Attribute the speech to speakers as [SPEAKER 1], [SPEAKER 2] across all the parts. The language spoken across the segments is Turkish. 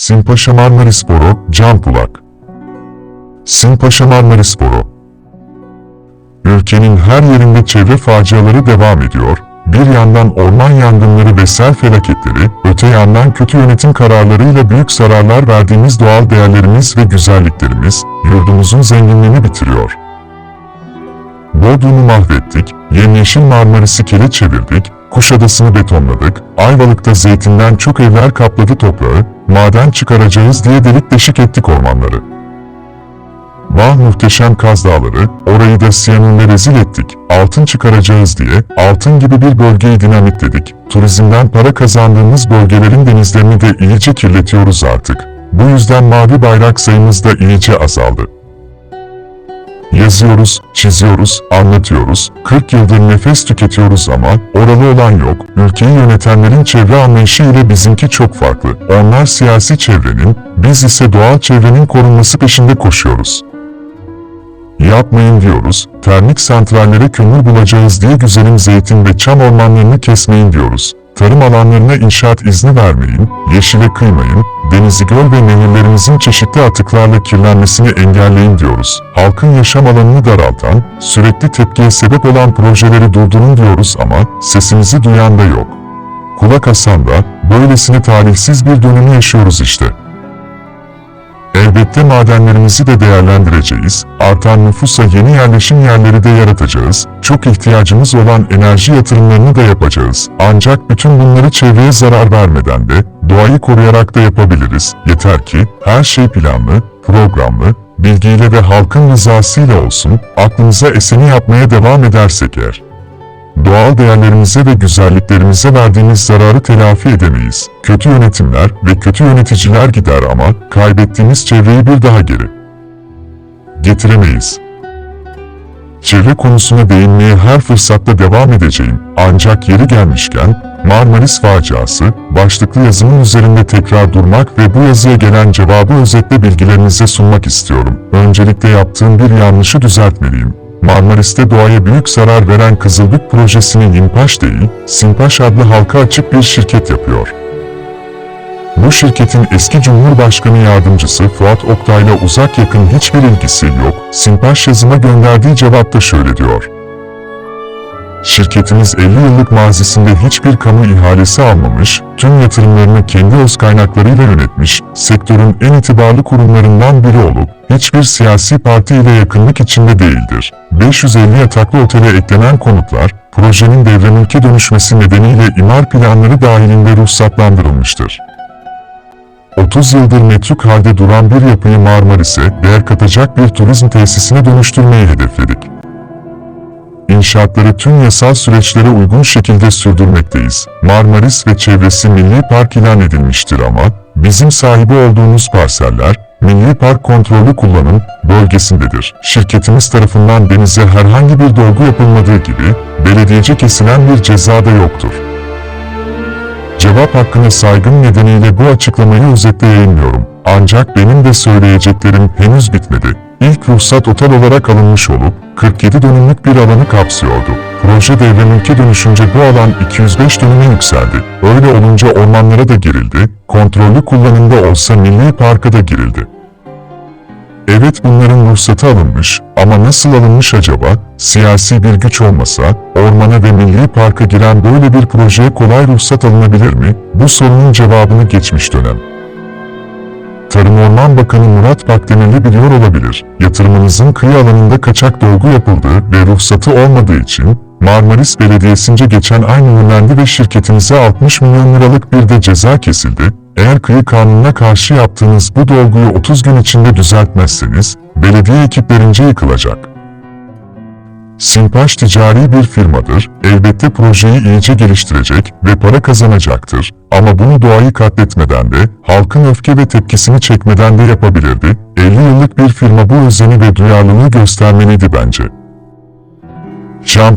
[SPEAKER 1] Simpaşa Marmarisporu, Can Pulak. Simpaşa Marmarisporu. Ülkenin her yerinde çevre faciaları devam ediyor. Bir yandan orman yangınları ve sel felaketleri, öte yandan kötü yönetim kararlarıyla büyük zararlar verdiğimiz doğal değerlerimiz ve güzelliklerimiz, yurdumuzun zenginliğini bitiriyor. Bodrum'u mahvettik, yemyeşil Marmaris'i kele çevirdik, Kuşadası'nı betonladık, Ayvalık'ta zeytinden çok evler kapladı toprağı, maden çıkaracağız diye delik deşik ettik ormanları. Vah muhteşem Kaz Dağları, orayı da siyanürle rezil ettik, altın çıkaracağız diye, altın gibi bir bölgeyi dinamitledik, turizmden para kazandığımız bölgelerin denizlerini de iyice kirletiyoruz artık. Bu yüzden mavi bayrak sayımız da iyice azaldı. Yazıyoruz, çiziyoruz, anlatıyoruz, 40 yıldır nefes tüketiyoruz ama oralı olan yok. Ülkeyi yönetenlerin çevre anlayışı ile bizimki çok farklı. Onlar siyasi çevrenin, biz ise doğal çevrenin korunması peşinde koşuyoruz. Yapmayın diyoruz, termik santrallere kömür bulacağız diye güzelim zeytin ve çam ormanlarını kesmeyin diyoruz. Tarım alanlarına inşaat izni vermeyin, yeşile kıymayın, denizi göl ve nehirlerimizin çeşitli atıklarla kirlenmesini engelleyin diyoruz. Halkın yaşam alanını daraltan, sürekli tepkiye sebep olan projeleri durdurun diyoruz ama sesimizi duyan da yok. Kulak asan da, böylesine talihsiz bir dönemi yaşıyoruz işte. Elbette madenlerimizi de değerlendireceğiz, artan nüfusa yeni yerleşim yerleri de yaratacağız, çok ihtiyacımız olan enerji yatırımlarını da yapacağız. Ancak bütün bunları çevreye zarar vermeden de, doğayı koruyarak da yapabiliriz. Yeter ki, her şey planlı, programlı, bilgiyle ve halkın rızasıyla olsun, aklımıza eseni yapmaya devam edersek eğer doğal değerlerimize ve güzelliklerimize verdiğimiz zararı telafi edemeyiz. Kötü yönetimler ve kötü yöneticiler gider ama kaybettiğimiz çevreyi bir daha geri getiremeyiz. Çevre konusuna değinmeye her fırsatta devam edeceğim. Ancak yeri gelmişken Marmaris faciası başlıklı yazımın üzerinde tekrar durmak ve bu yazıya gelen cevabı özetle bilgilerinize sunmak istiyorum. Öncelikle yaptığım bir yanlışı düzeltmeliyim. Marmaris'te doğaya büyük zarar veren Kızılbük projesini Limpaş değil, Simpaş adlı halka açık bir şirket yapıyor. Bu şirketin eski Cumhurbaşkanı Yardımcısı Fuat Oktay'la uzak yakın hiçbir ilgisi yok. Simpaş yazıma gönderdiği cevapta şöyle diyor. Şirketimiz 50 yıllık mazisinde hiçbir kamu ihalesi almamış, tüm yatırımlarını kendi öz kaynaklarıyla yönetmiş, sektörün en itibarlı kurumlarından biri olup, hiçbir siyasi parti ile yakınlık içinde değildir. 550 yataklı otele eklenen konutlar, projenin devremülke dönüşmesi nedeniyle imar planları dahilinde ruhsatlandırılmıştır. 30 yıldır metruk halde duran bir yapıyı Marmaris'e değer katacak bir turizm tesisine dönüştürmeyi hedefledik. İnşaatları tüm yasal süreçlere uygun şekilde sürdürmekteyiz. Marmaris ve çevresi Milli Park ilan edilmiştir ama bizim sahibi olduğumuz parseller Milli Park kontrolü kullanım bölgesindedir. Şirketimiz tarafından denize herhangi bir dolgu yapılmadığı gibi belediyece kesilen bir ceza da yoktur. Cevap hakkına saygım nedeniyle bu açıklamayı özetle yayınlıyorum. Ancak benim de söyleyeceklerim henüz bitmedi. İlk ruhsat otel olarak alınmış olup 47 dönümlük bir alanı kapsıyordu. Proje devremülke dönüşünce bu alan 205 dönüme yükseldi. Öyle olunca ormanlara da girildi, kontrollü kullanımda olsa milli parka da girildi. Evet bunların ruhsatı alınmış ama nasıl alınmış acaba? Siyasi bir güç olmasa, ormana ve milli parka giren böyle bir projeye kolay ruhsat alınabilir mi? Bu sorunun cevabını geçmiş dönem. Tarım Orman Bakanı Murat Bakdemirli biliyor olabilir. Yatırımınızın kıyı alanında kaçak dolgu yapıldığı ve ruhsatı olmadığı için Marmaris Belediyesi'nce geçen ay mühürlendi ve şirketinize 60 milyon liralık bir de ceza kesildi. Eğer kıyı kanununa karşı yaptığınız bu dolguyu 30 gün içinde düzeltmezseniz, belediye ekiplerince yıkılacak. Simpaş ticari bir firmadır, elbette projeyi iyice geliştirecek ve para kazanacaktır. Ama bunu doğayı katletmeden de, halkın öfke ve tepkisini çekmeden de yapabilirdi. 50 yıllık bir firma bu özeni ve duyarlılığı göstermeliydi bence. Can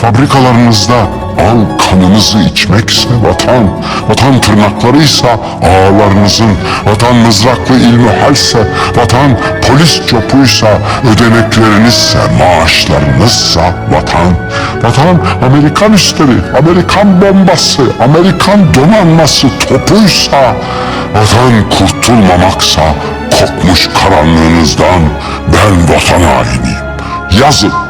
[SPEAKER 2] Fabrikalarınızda al kanınızı içmekse vatan, vatan tırnaklarıysa ağalarınızın, vatan mızraklı ilmihalse, vatan polis copuysa, ödeneklerinizse, maaşlarınızsa vatan, vatan Amerikan üstleri, Amerikan bombası, Amerikan donanması topuysa, vatan kurtulmamaksa, kokmuş karanlığınızdan ben vatan hainiyim. Yazın.